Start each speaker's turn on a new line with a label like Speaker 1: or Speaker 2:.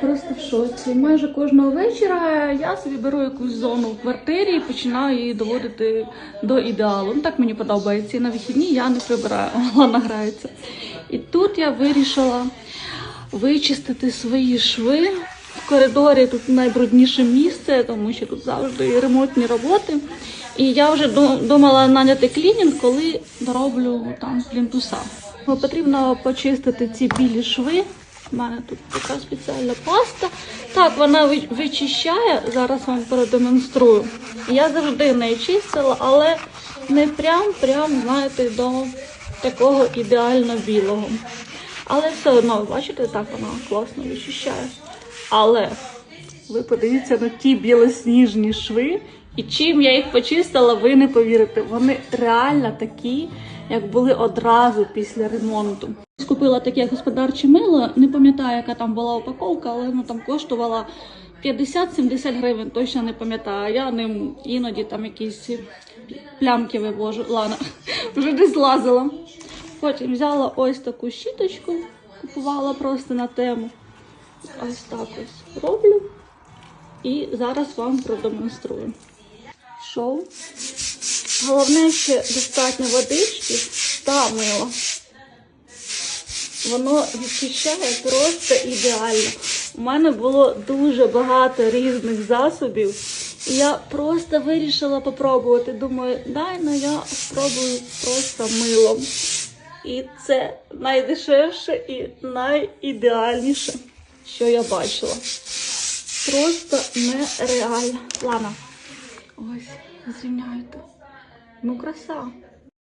Speaker 1: Просто в шоці. Майже кожного вечора я собі беру якусь зону в квартирі і починаю її доводити до ідеалу. Ну так мені подобається. І на вихідні я не прибираю, вона грається. І тут я вирішила вичистити свої шви. В коридорі тут найбрудніше місце, тому що тут завжди ремонтні роботи. І я вже ду- думала наняти клінінг, коли дороблю там плінтуса. Потрібно почистити ці білі шви. У мене тут така спеціальна паста. Так, вона вичищає. Зараз вам продемонструю. Я завжди нею чистила, але не прям, прям, знаєте, до такого ідеально білого. Але все одно, бачите, так вона класно вичищає. Але ви подивіться на ті білосніжні шви, і чим я їх почистила, ви не повірите. Вони реально такі, як були одразу після ремонту. Купила таке господарче мило, не пам'ятаю, яка там була упаковка, але ну там коштувала 50-70 гривень, точно не пам'ятаю. Я ним іноді там якісь плямки вивожу. Ладно, вже десь лазила. Потім взяла ось таку щіточку, купувала просто на тему. Ось так ось роблю. І зараз вам продемонструю. Шоу. Головне ще достатньо водички та мила. Воно відчищає просто ідеально. У мене було дуже багато різних засобів. І я просто вирішила попробувати. Думаю, дай ну я спробую просто милом. І це найдешевше і найідеальніше, що я бачила. Просто нереально. Ладно. Ось, зрівняйте. Ну, краса.